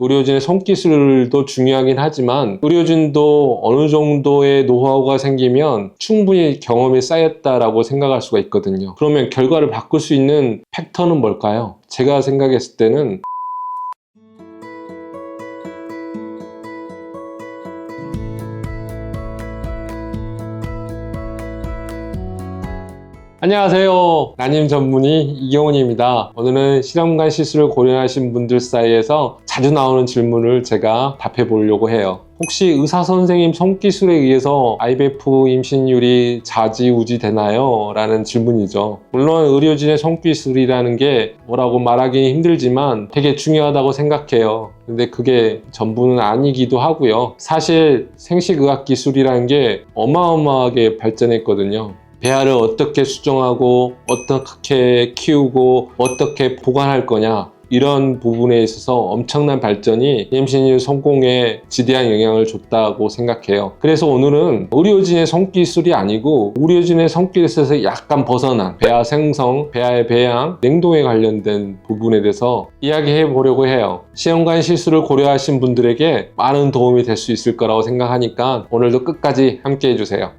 의료진의 손기술도 중요하긴 하지만 의료진도 어느 정도의 노하우가 생기면 충분히 경험이 쌓였다라고 생각할 수가 있거든요. 그러면 결과를 바꿀 수 있는 팩터는 뭘까요? 제가 생각했을 때는 안녕하세요. 난임 전문의 이경훈입니다. 오늘은 실험관 시술을 고려하신 분들 사이에서 자주 나오는 질문을 제가 답해 보려고 해요. 혹시 의사 선생님 손기술에 의해서 IVF 임신율이 좌지우지 되나요? 라는 질문이죠. 물론 의료진의 손기술이라는 게 뭐라고 말하기 힘들지만 되게 중요하다고 생각해요. 근데 그게 전부는 아니기도 하고요. 사실 생식의학 기술이라는 게 어마어마하게 발전했거든요. 배아를 어떻게 수정하고 어떻게 키우고 어떻게 보관할 거냐 이런 부분에 있어서 엄청난 발전이 임신율 성공에 지대한 영향을 줬다고 생각해요. 그래서 오늘은 의료진의 손기술이 아니고 의료진의 손기술에서 약간 벗어난 배아 생성, 배아의 배양, 냉동에 관련된 부분에 대해서 이야기해 보려고 해요. 시험관 시술을 고려하신 분들에게 많은 도움이 될 수 있을 거라고 생각하니까 오늘도 끝까지 함께 해주세요.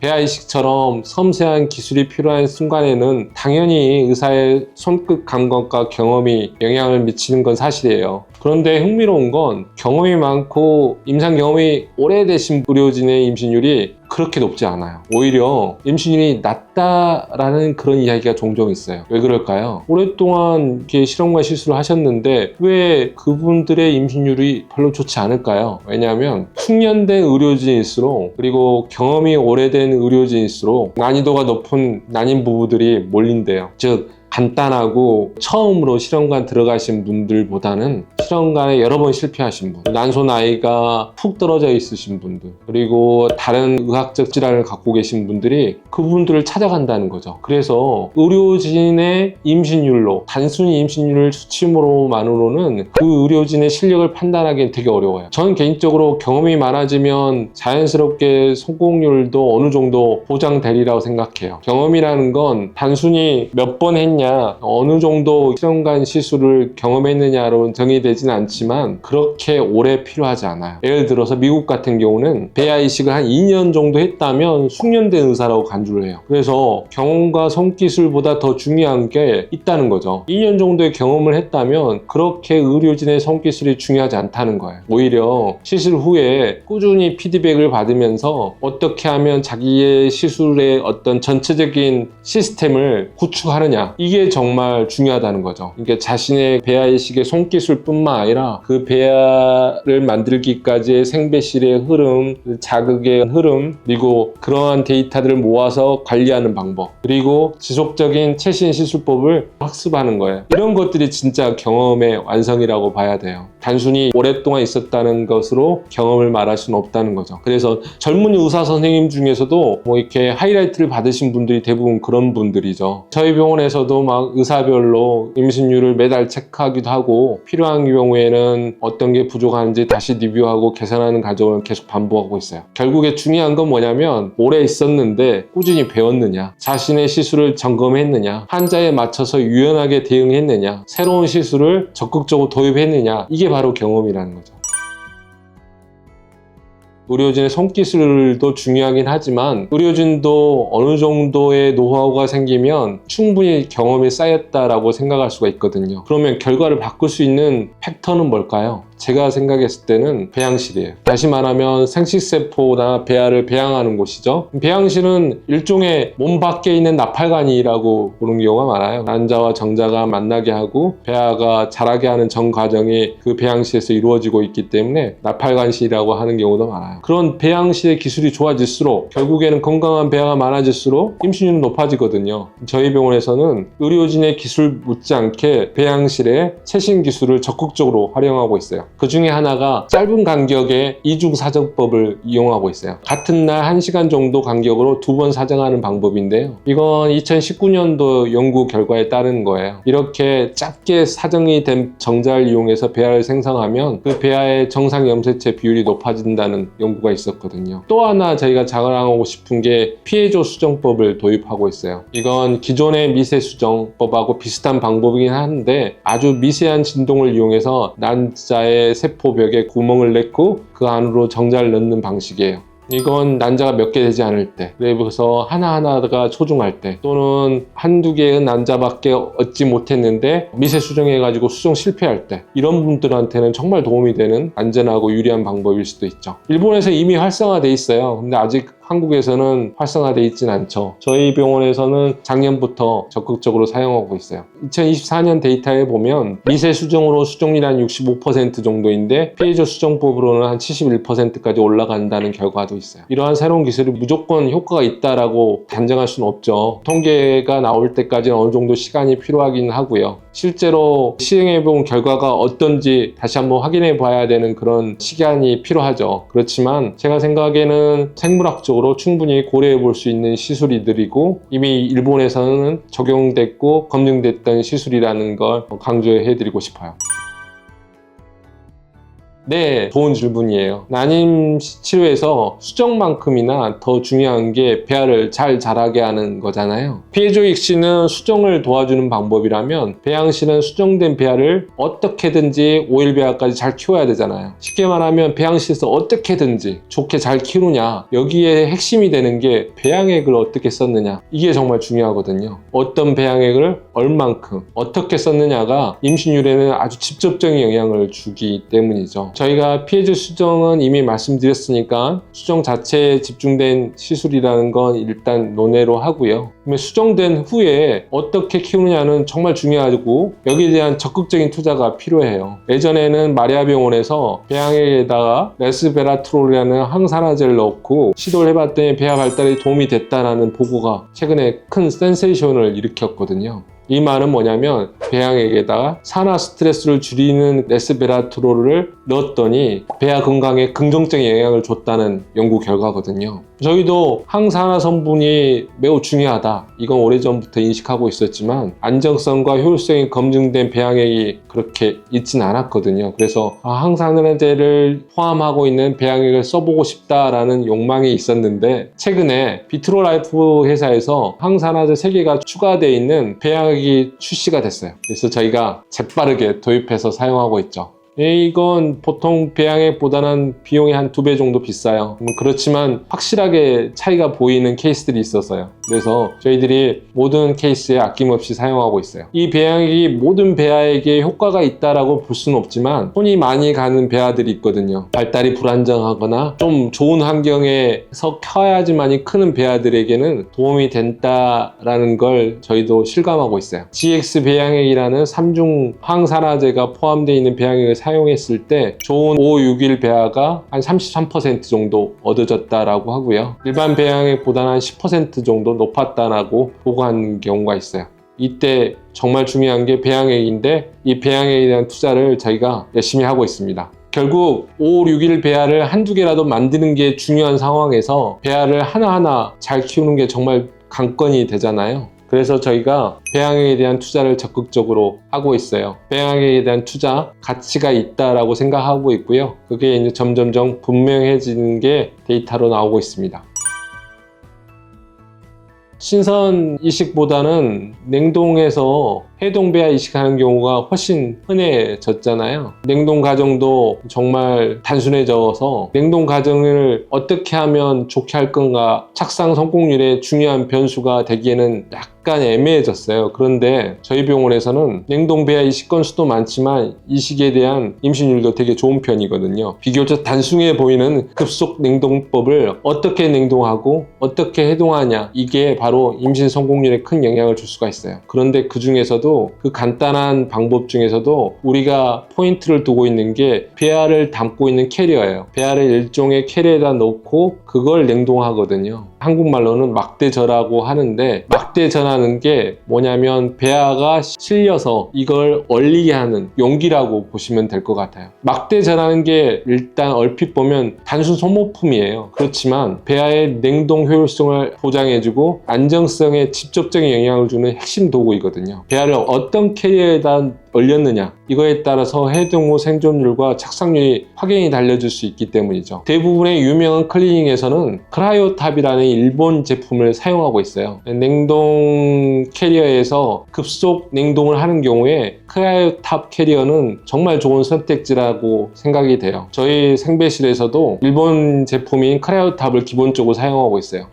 배아 이식처럼 섬세한 기술이 필요한 순간에는 당연히 의사의 손끝 감각과 경험이 영향을 미치는 건 사실이에요. 그런데 흥미로운 건 경험이 많고 임상 경험이 오래되신 의료진의 임신율이 그렇게 높지 않아요. 오히려 임신율이 낮다라는 그런 이야기가 종종 있어요. 왜 그럴까요? 오랫동안 이렇게 실험과 시술을 하셨는데 왜 그분들의 임신율이 별로 좋지 않을까요? 왜냐하면 숙련된 의료진일수록 그리고 경험이 오래된 의료진일수록 난이도가 높은 난임 부부들이 몰린대요. 즉 간단하고 처음으로 실험관 들어가신 분들보다는 실험관에 여러 번 실패하신 분, 난소 나이가 푹 떨어져 있으신 분들, 그리고 다른 의학적 질환을 갖고 계신 분들이 그분들을 찾아간다는 거죠. 그래서 의료진의 임신율로 단순히 임신율 수치로만으로는 그 의료진의 실력을 판단하기는 되게 어려워요. 저는 개인적으로 경험이 많아지면 자연스럽게 성공률도 어느 정도 보장되리라고 생각해요. 경험이라는 건 단순히 몇 번 했냐, 어느 정도 실험관 시술을 경험했느냐로 정의되진 않지만 그렇게 오래 필요하지 않아요. 예를 들어서 미국 같은 경우는 배아 이식을 한 2년 정도 했다면 숙련된 의사라고 간주를 해요. 그래서 경험과 손기술보다 더 중요한 게 있다는 거죠. 2년 정도의 경험을 했다면 그렇게 의료진의 손기술이 중요하지 않다는 거예요. 오히려 시술 후에 꾸준히 피드백을 받으면서 어떻게 하면 자기의 시술의 어떤 전체적인 시스템을 구축하느냐 이게 정말 중요하다는 거죠. 그러니까 자신의 배아 이식의 손기술뿐만 아니라 그 배아를 만들기까지의 생배실의 흐름, 자극의 흐름, 그리고 그러한 데이터들을 모아서 관리하는 방법, 그리고 지속적인 최신 시술법을 학습하는 거예요. 이런 것들이 진짜 경험의 완성이라고 봐야 돼요. 단순히 오랫동안 있었다는 것으로 경험을 말할 수는 없다는 거죠. 그래서 젊은 의사 선생님 중에서도 뭐 이렇게 하이라이트를 받으신 분들이 대부분 그런 분들이죠. 저희 병원에서도 막 의사별로 임신율을 매달 체크하기도 하고 필요한 경우에는 어떤 게 부족한지 다시 리뷰하고 개선하는 과정을 계속 반복하고 있어요. 결국에 중요한 건 뭐냐면 오래 있었는데 꾸준히 배웠느냐, 자신의 시술을 점검했느냐, 환자에 맞춰서 유연하게 대응했느냐, 새로운 시술을 적극적으로 도입했느냐, 이게 바로 경험이라는 거죠. 의료진의 손기술도 중요하긴 하지만 의료진도 어느 정도의 노하우가 생기면 충분히 경험이 쌓였다라고 생각할 수가 있거든요. 그러면 결과를 바꿀 수 있는 팩터는 뭘까요? 제가 생각했을 때는 배양실이에요. 다시 말하면 생식세포나 배아를 배양하는 곳이죠. 배양실은 일종의 몸 밖에 있는 나팔관이라고 보는 경우가 많아요. 난자와 정자가 만나게 하고 배아가 자라게 하는 전 과정이 그 배양실에서 이루어지고 있기 때문에 나팔관실이라고 하는 경우도 많아요. 그런 배양실의 기술이 좋아질수록 결국에는 건강한 배아가 많아질수록 임신율은 높아지거든요. 저희 병원에서는 의료진의 기술 못지않게 배양실의 최신 기술을 적극적으로 활용하고 있어요. 그 중에 하나가 짧은 간격의 이중 사정법을 이용하고 있어요. 같은 날 1시간 정도 간격으로 두 번 사정하는 방법인데요. 이건 2019년도 연구 결과에 따른 거예요. 이렇게 짧게 사정이 된 정자를 이용해서 배아를 생성하면 그 배아의 정상 염색체 비율이 높아진다는 연구가 있었거든요. 또 하나 저희가 자랑하고 싶은 게 피해조 수정법을 도입하고 있어요. 이건 기존의 미세 수정법하고 비슷한 방법이긴 한데 아주 미세한 진동을 이용해서 난자의 세포벽에 구멍을 냈고 그 안으로 정자를 넣는 방식이에요. 이건 난자가 몇 개 되지 않을 때, 그래서 하나하나가 초중할 때, 또는 한두 개의 난자밖에 얻지 못했는데 미세 수정해 가지고 수정 실패할 때, 이런 분들한테는 정말 도움이 되는 안전하고 유리한 방법일 수도 있죠. 일본에서 이미 활성화돼 있어요. 근데 아직 한국에서는 활성화돼 있진 않죠. 저희 병원에서는 작년부터 적극적으로 사용하고 있어요. 2024년 데이터에 보면 미세 수정으로 수정률이 한65% 정도인데 피해자 수정법으로는 한 71%까지 올라간다는 결과도 있어요. 이러한 새로운 기술이 무조건 효과가 있다라고 단정할 수는 없죠. 통계가 나올 때까지는 어느 정도 시간이 필요하긴 하고요. 실제로 시행해 본 결과가 어떤지 다시 한번 확인해 봐야 되는 그런 시간이 필요하죠. 그렇지만 제가 생각에는 생물학적으로 충분히 고려해 볼 수 있는 시술이들이고 이미 일본에서는 적용됐고 검증됐던 시술이라는 걸 강조해 드리고 싶어요. 네, 좋은 질문이에요. 난임 치료에서 수정만큼이나 더 중요한 게 배아를 잘 자라게 하는 거잖아요. 피해조익시는 수정을 도와주는 방법이라면 배양시는 수정된 배아를 어떻게든지 오일 배아까지 잘 키워야 되잖아요. 쉽게 말하면 배양시에서 어떻게든지 좋게 잘 키우느냐 여기에 핵심이 되는 게 배양액을 어떻게 썼느냐 이게 정말 중요하거든요. 어떤 배양액을 얼만큼 어떻게 썼느냐가 임신율에는 아주 직접적인 영향을 주기 때문이죠. 저희가 피해자 수정은 이미 말씀드렸으니까 수정 자체에 집중된 시술이라는 건 일단 논외로 하고요. 수정된 후에 어떻게 키우느냐는 정말 중요하고 여기에 대한 적극적인 투자가 필요해요. 예전에는 마리아병원에서 배양액에다가 레스베라트롤이라는 항산화제를 넣고 시도를 해봤더니 배아 발달에 도움이 됐다는 보고가 최근에 큰 센세이션을 일으켰거든요. 이 말은 뭐냐면 배양액에다가 산화 스트레스를 줄이는 레스베라트롤을 넣었더니 배아 건강에 긍정적인 영향을 줬다는 연구 결과거든요. 저희도 항산화 성분이 매우 중요하다. 이건 오래전부터 인식하고 있었지만 안정성과 효율성이 검증된 배양액이 그렇게 있진 않았거든요. 그래서 아, 항산화제를 포함하고 있는 배양액을 써보고 싶다라는 욕망이 있었는데 최근에 비트로라이프 회사에서 항산화제 3개가 추가되어 있는 배양액이 출시가 됐어요. 그래서 저희가 재빠르게 도입해서 사용하고 있죠. 예, 이건 보통 배양액보다는 비용이 한 두 배 정도 비싸요. 음, 그렇지만 확실하게 차이가 보이는 케이스들이 있어서요. 그래서 저희들이 모든 케이스에 아낌없이 사용하고 있어요. 이 배양액이 모든 배아에게 효과가 있다라고 볼 수는 없지만 손이 많이 가는 배아들이 있거든요. 발달이 불안정하거나 좀 좋은 환경에서 커야지만이 크는 배아들에게는 도움이 된다라는 걸 저희도 실감하고 있어요. GX 배양액이라는 3중 항산화제가 포함되어 있는 배양액을 사용했을 때 좋은 5, 6일 배아가 한 33% 정도 얻어졌다라고 하고요. 일반 배양액보다는 한 10% 정도 높았다라고 보고한 경우가 있어요. 이때 정말 중요한 게 배양액인데 이 배양액에 대한 투자를 저희가 열심히 하고 있습니다. 결국 5, 6일 배아를 한두 개라도 만드는 게 중요한 상황에서 배아를 하나하나 잘 키우는 게 정말 관건이 되잖아요. 그래서 저희가 배양액에 대한 투자를 적극적으로 하고 있어요. 배양액에 대한 투자 가치가 있다라고 생각하고 있고요. 그게 이제 점점점 분명해지는 게 데이터로 나오고 있습니다. 신선 이식보다는 냉동에서 해동 배아 이식하는 경우가 훨씬 흔해졌잖아요. 냉동 과정도 정말 단순해져서 냉동 과정을 어떻게 하면 좋게 할 건가 착상 성공률의 중요한 변수가 되기에는 약간 애매해졌어요. 그런데 저희 병원에서는 냉동 배아 이식 건수도 많지만 이식에 대한 임신율도 되게 좋은 편이거든요. 비교적 단순해 보이는 급속 냉동법을 어떻게 냉동하고 어떻게 해동하냐 이게 바로 임신 성공률에 큰 영향을 줄 수가 있어요. 그런데 그 중에서도 그 간단한 방법 중에서도 우리가 포인트를 두고 있는 게 배아를 담고 있는 캐리어예요. 배아를 일종의 캐리어에다 넣고 그걸 냉동하거든요. 한국말로는 막대절하고 하는데 막대절하는 게 뭐냐면 배아가 실려서 이걸 얼리게 하는 용기라고 보시면 될 것 같아요. 막대절하는 게 일단 얼핏 보면 단순 소모품이에요. 그렇지만 배아의 냉동 효율성을 보장해주고 안정성에 직접적인 영향을 주는 핵심 도구이거든요. 배아를 임신율을 어떤 캐리어에다 올렸느냐 이거에 따라서 해동 후 생존율과 착상률이 확연히 달려질 수 있기 때문이죠. 대부분의 유명한 클리닉에서는 크라이오탑이라는 일본 제품을 사용하고 있어요. 냉동 캐리어에서 급속 냉동을 하는 경우에 크라이오탑 캐리어는 정말 좋은 선택지라고 생각이 돼요. 저희 생배실에서도 일본 제품인 크라이오탑을 기본적으로 사용하고 있어요.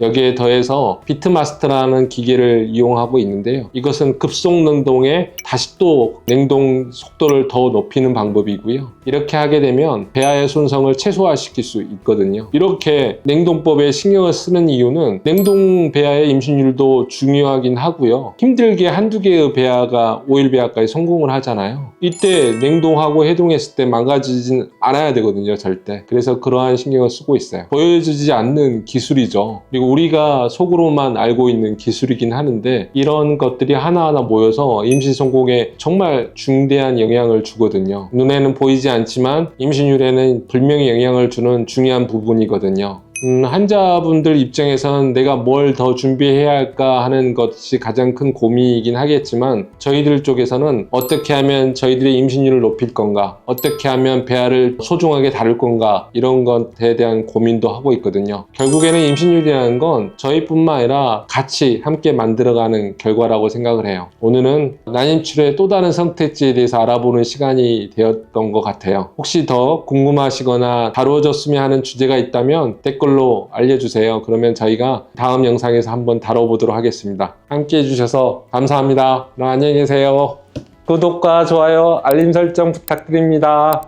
여기에 더해서 비트마스터라는 기계를 이용하고 있는데요. 이것은 급속 냉동에 다시 또 냉동 속도를 더 높이는 방법이고요. 이렇게 하게 되면 배아의 손상을 최소화시킬 수 있거든요. 이렇게 냉동법에 신경을 쓰는 이유는 냉동 배아의 임신율도 중요하긴 하고요. 힘들게 한두 개의 배아가 오일 배아까지 성공을 하잖아요. 이때 냉동하고 해동했을 때 망가지진 않아야 되거든요, 절대. 그래서 그러한 신경을 쓰고 있어요. 보여주지 않는 기술이죠. 그리고 우리가 속으로만 알고 있는 기술이긴 하는데 이런 것들이 하나하나 모여서 임신 성공에 정말 중대한 영향을 주거든요. 눈에는 보이지 않지만 임신율에는 분명히 영향을 주는 중요한 부분이거든요. 음, 환자분들 입장에서는 내가 뭘 더 준비해야 할까 하는 것이 가장 큰 고민이긴 하겠지만 저희들 쪽에서는 어떻게 하면 저희들의 임신율을 높일 건가 어떻게 하면 배아를 소중하게 다룰 건가 이런 것에 대한 고민도 하고 있거든요. 결국에는 임신율이라는 건 저희뿐만 아니라 같이 함께 만들어가는 결과라고 생각을 해요. 오늘은 난임치료의 또 다른 선택지에 대해서 알아보는 시간이 되었던 것 같아요. 혹시 더 궁금하시거나 다루어졌으면 하는 주제가 있다면 댓글 로 알려주세요. 그러면 저희가 다음 영상에서 한번 다뤄보도록 하겠습니다. 함께 해주셔서 감사합니다. 안녕히 계세요. 구독과 좋아요, 알림 설정 부탁드립니다.